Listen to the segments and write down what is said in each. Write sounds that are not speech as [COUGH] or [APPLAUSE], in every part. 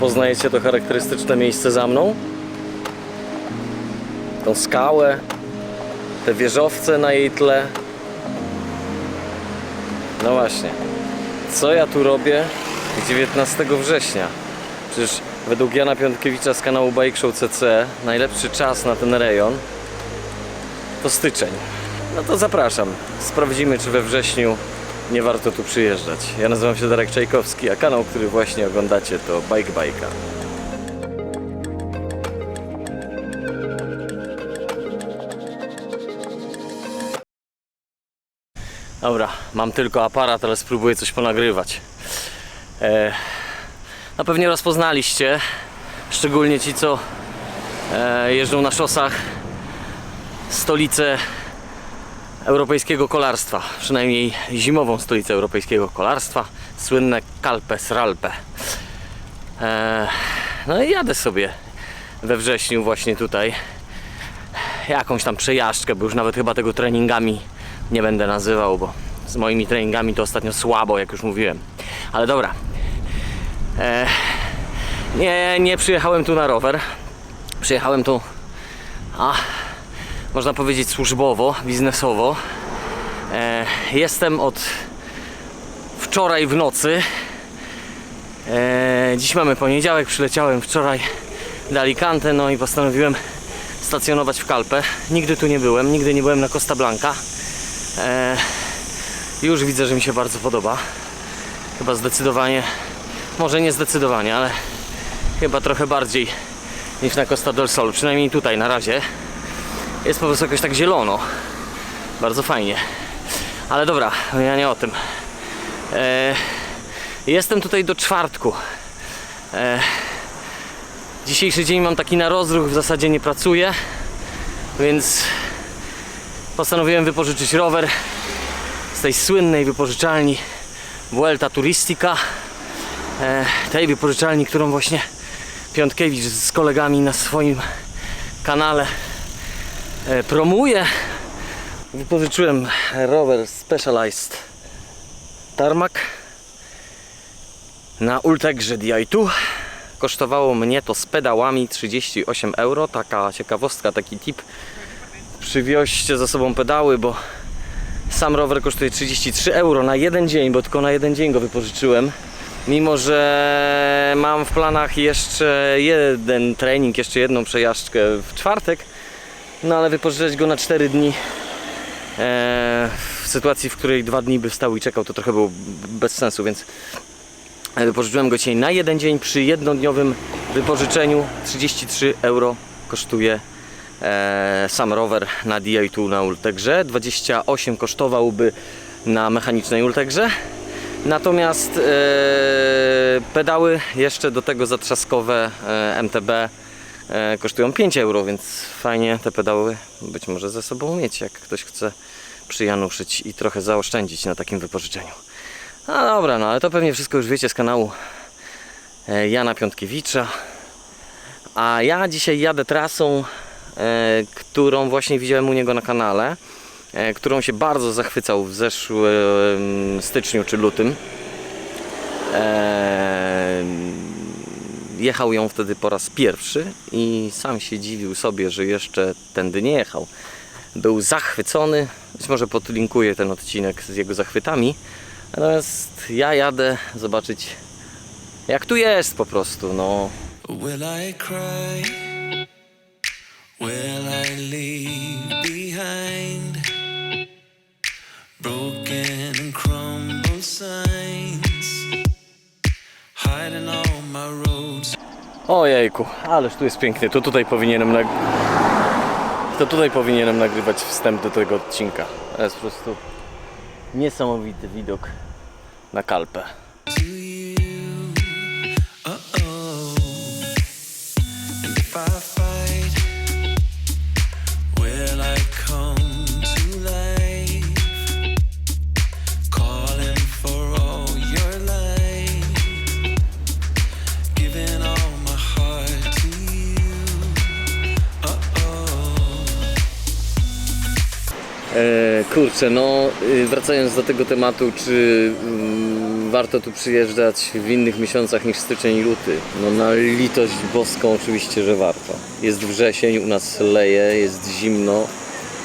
Rozpoznajecie to charakterystyczne miejsce za mną? Tą skałę, te wieżowce na jej tle. No właśnie. Co ja tu robię 19 września? Przecież według Jana Piątkiewicza z kanału Bike Show CC najlepszy czas na ten rejon to styczeń. No to zapraszam. Sprawdzimy, czy we wrześniu nie warto tu przyjeżdżać. Ja nazywam się Darek Czajkowski, a kanał, który właśnie oglądacie to Bike Bajka. Dobra, mam tylko aparat, ale spróbuję coś ponagrywać. E, no pewnie rozpoznaliście, szczególnie ci, co e, jeżdżą na szosach, stolicę europejskiego kolarstwa, przynajmniej zimową stolicę europejskiego kolarstwa, słynne Calpes Ralpe. E, no i jadę sobie we wrześniu właśnie tutaj jakąś tam przejażdżkę, bo już nawet chyba tego treningami nie będę nazywał, bo z moimi treningami to ostatnio słabo, jak już mówiłem. Ale dobra. E, nie, nie przyjechałem tu na rower. Przyjechałem tu, a można powiedzieć służbowo, biznesowo. E, jestem od wczoraj w nocy. E, dziś mamy poniedziałek, przyleciałem wczoraj do Alicante, no i postanowiłem stacjonować w Kalpę. Nigdy tu nie byłem, nigdy nie byłem na Costa Blanca. E, już widzę, że mi się bardzo podoba. Chyba zdecydowanie, może nie zdecydowanie, ale chyba trochę bardziej niż na Costa del Sol, przynajmniej tutaj na razie. Jest po prostu jakoś tak zielono. Bardzo fajnie. Ale dobra, ja nie o tym. E, jestem tutaj do czwartku. E, dzisiejszy dzień mam taki na rozruch, w zasadzie nie pracuję, więc postanowiłem wypożyczyć rower z tej słynnej wypożyczalni Vuelta Turistica. E, tej wypożyczalni, którą właśnie Piątkiewicz z kolegami na swoim kanale promuje. Wypożyczyłem rower Specialized Tarmac na Ultegrze Di2. Kosztowało mnie to z pedałami 38 euro. Taka ciekawostka, taki tip. Przywioźcie ze sobą pedały, bo sam rower kosztuje 33 euro na jeden dzień, bo tylko na jeden dzień go wypożyczyłem. Mimo, że mam w planach jeszcze jeden trening, jeszcze jedną przejażdżkę w czwartek, no ale wypożyczyć go na 4 dni e, w sytuacji, w której dwa dni by stał i czekał, to trochę było bez sensu, więc wypożyczyłem go dzisiaj na jeden dzień przy jednodniowym wypożyczeniu. 33 euro kosztuje e, sam rower na Di2 na Ultegrze. 28 kosztowałby na mechanicznej Ultegrze. Natomiast e, pedały jeszcze do tego zatrzaskowe e, MTB e, kosztują 5 euro, więc fajnie te pedały być może ze sobą mieć, jak ktoś chce przyjanuszyć i trochę zaoszczędzić na takim wypożyczeniu. No dobra, no ale to pewnie wszystko już wiecie z kanału e, Jana Piątkiewicza. A ja dzisiaj jadę trasą, e, którą właśnie widziałem u niego na kanale, którą się bardzo zachwycał w zeszłym styczniu czy lutym. E, jechał ją wtedy po raz pierwszy i sam się dziwił sobie, że jeszcze tędy nie jechał. Był zachwycony. Być może podlinkuję ten odcinek z jego zachwytami. Natomiast ja jadę zobaczyć, jak tu jest po prostu. No, Will I cry? Ojejku, ależ tu jest pięknie. To tutaj powinienem nag... To tutaj powinienem nagrywać wstęp do tego odcinka. To jest po prostu niesamowity widok na Kalpę. Kurczę, no y, wracając do tego tematu, czy mm, warto tu przyjeżdżać w innych miesiącach niż styczeń i luty. No na litość boską oczywiście, że warto. Jest wrzesień, u nas leje, jest zimno.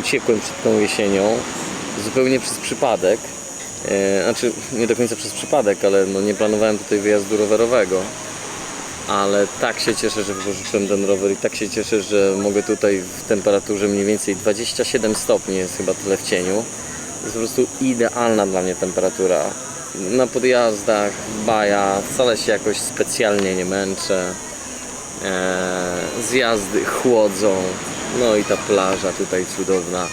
Uciekłem przed tą jesienią zupełnie przez przypadek. E, znaczy, nie do końca przez przypadek, ale no nie planowałem tutaj wyjazdu rowerowego. Ale tak się cieszę, że wypożyczyłem ten rower i tak się cieszę, że mogę tutaj w temperaturze mniej więcej 27 stopni, jest chyba tyle w cieniu. Jest po prostu idealna dla mnie temperatura. Na podjazdach, baja, wcale się jakoś specjalnie nie męczę. Eee, zjazdy chłodzą, no i ta plaża tutaj cudowna.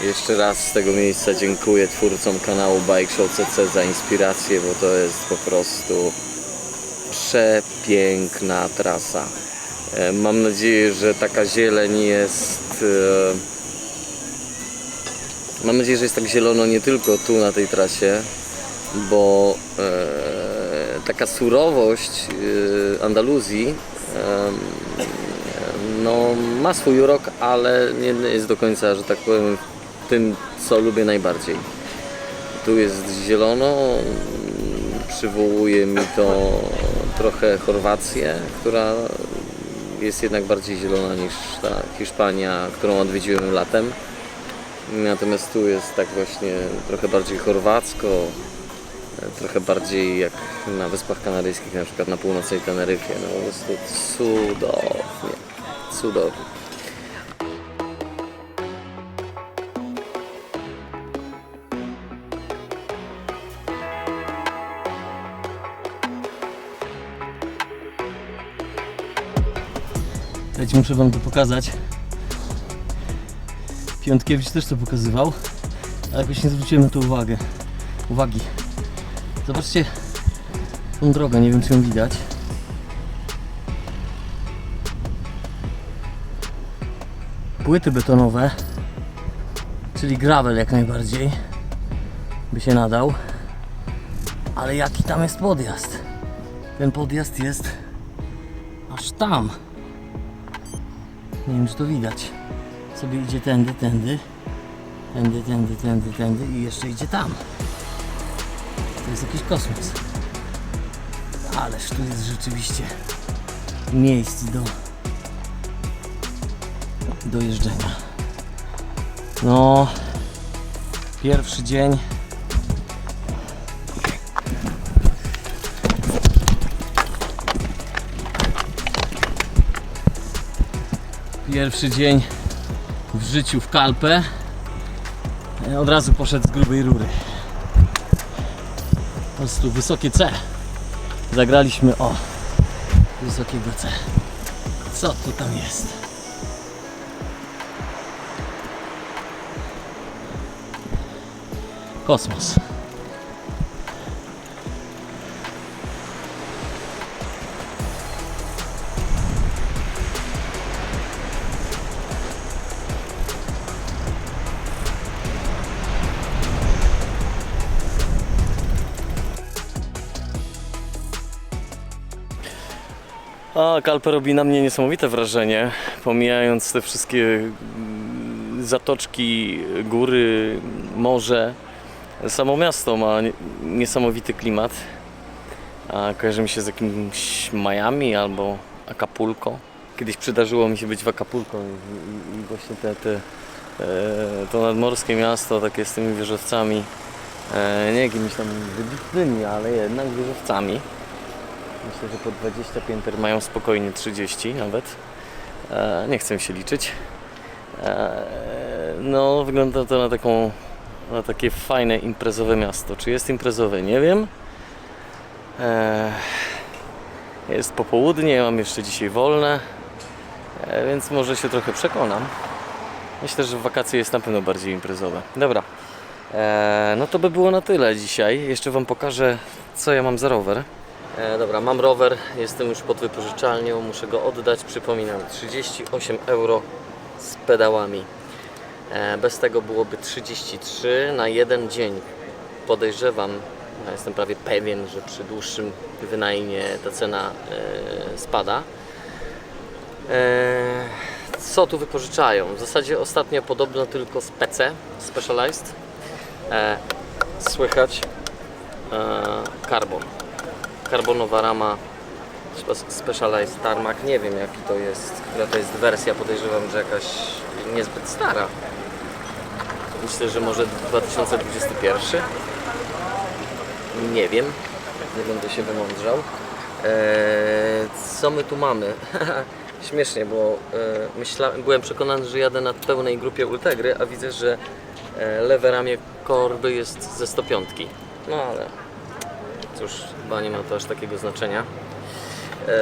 Jeszcze raz z tego miejsca dziękuję twórcom kanału Bike Show CC za inspirację, bo to jest po prostu przepiękna trasa. E, Mam nadzieję, że taka zieleń jest. e, Mam nadzieję, że jest tak zielono nie tylko tu na tej trasie, bo e, taka surowość Andaluzji no, ma swój urok, ale nie jest do końca, że tak powiem, tym, co lubię najbardziej. Tu jest zielono, przywołuje mi to trochę Chorwację, która jest jednak bardziej zielona niż ta Hiszpania, którą odwiedziłem latem. Natomiast tu jest tak właśnie trochę bardziej chorwacko, trochę bardziej jak na Wyspach Kanaryjskich, na przykład na północnej Teneryfie. No po prostu cudownie, cudownie. Słuchajcie, muszę wam to pokazać. Piątkiewicz też to pokazywał, ale jakoś nie zwróciłem na to uwagę. uwagi. Zobaczcie tą drogę, nie wiem czy ją widać. Płyty betonowe, czyli gravel jak najbardziej by się nadał. Ale jaki tam jest podjazd? Ten podjazd jest aż tam. Nie wiem czy to widać. Sobie idzie tędy, tędy. Tędy, tędy, tędy, tędy i jeszcze idzie tam. To jest jakiś kosmos. Ależ tu jest rzeczywiście miejsc do do jeżdżenia. No, pierwszy dzień. Pierwszy dzień w życiu w Kalpę. E, Od razu poszedł z grubej rury. Po prostu wysokie C. Zagraliśmy o wysokiego C. Co to tam jest? Kosmos. A Kalpe robi na mnie niesamowite wrażenie, pomijając te wszystkie mm, zatoczki, góry, morze. Samo miasto ma nie- niesamowity klimat. A kojarzy mi się z jakimś Miami albo Acapulco. Kiedyś przydarzyło mi się być w Acapulco i właśnie te, te, e, to nadmorskie miasto takie z tymi wieżowcami, e, nie jakimiś tam wybitnymi, ale jednak wieżowcami. Myślę, że po 20 pięter mają spokojnie 30 nawet. E, nie chcę się liczyć. E, no, wygląda to na taką na takie fajne imprezowe miasto. Czy jest imprezowe? Nie wiem. E, jest popołudnie, mam jeszcze dzisiaj wolne, e, więc może się trochę przekonam. Myślę, że w wakacje jest na pewno bardziej imprezowe. Dobra. E, no to by było na tyle dzisiaj. Jeszcze Wam pokażę, co ja mam za rower. E, dobra, mam rower, jestem już pod wypożyczalnią, muszę go oddać. Przypominam, 38 euro z pedałami. E, bez tego byłoby 33 na jeden dzień. Podejrzewam, ja jestem prawie pewien, że przy dłuższym wynajmie ta cena e, spada. E, co tu wypożyczają? W zasadzie ostatnio podobno tylko z PC Specialized. E, słychać e, Carbon. Karbonowa rama Spe- Specialized Tarmac. Nie wiem jaki to jest, która to jest wersja. Podejrzewam, że jakaś niezbyt stara. Myślę, że może 2021. Nie wiem. Nie będę się wymądrzał. Eee, co my tu mamy? [LAUGHS] Śmiesznie, bo e, myślałem, byłem przekonany, że jadę na pełnej grupie Ultegry, a widzę, że e, lewe ramię korby jest ze 105. No ale cóż, chyba nie ma to aż takiego znaczenia. Eee,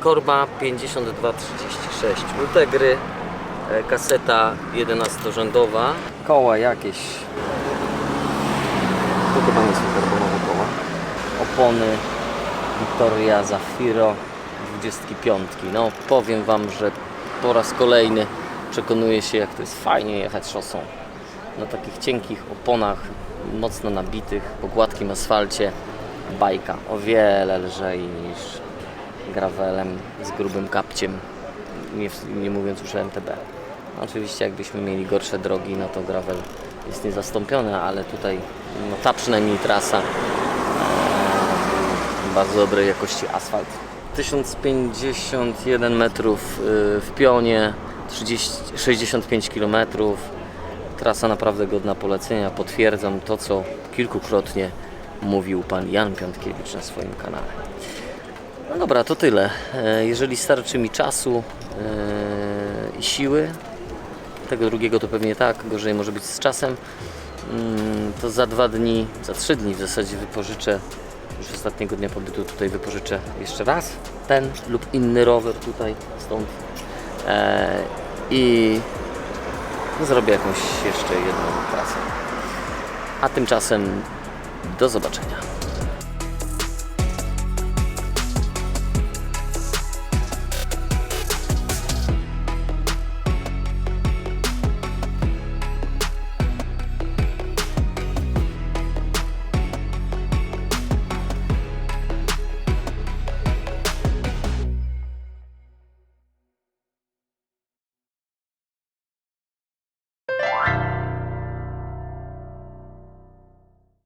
korba 5236 Ultegry, e, kaseta 11-rzędowa, koła jakieś to chyba nie są karbonowe koła. Opony Victoria Zafiro 25. No powiem Wam, że po raz kolejny przekonuję się jak to jest fajnie jechać szosą. Na takich cienkich oponach, mocno nabitych, po gładkim asfalcie. Bajka o wiele lżej niż gravelem z grubym kapciem, nie, nie mówiąc już o MTB. Oczywiście jakbyśmy mieli gorsze drogi, no to gravel jest niezastąpiony, ale tutaj no, ta przynajmniej trasa e, bardzo dobrej jakości asfalt. 1051 metrów y, w pionie, 30, 65 km. Trasa naprawdę godna polecenia. Potwierdzam to, co kilkukrotnie mówił pan Jan Piątkiewicz na swoim kanale. No dobra, to tyle. E, Jeżeli starczy mi czasu e, i siły, tego drugiego to pewnie tak, gorzej może być z czasem, mm, to za dwa dni, za trzy dni w zasadzie wypożyczę, już ostatniego dnia pobytu tutaj wypożyczę jeszcze raz ten lub inny rower tutaj, stąd e, i zrobię jakąś jeszcze jedną trasę. A tymczasem do zobaczenia.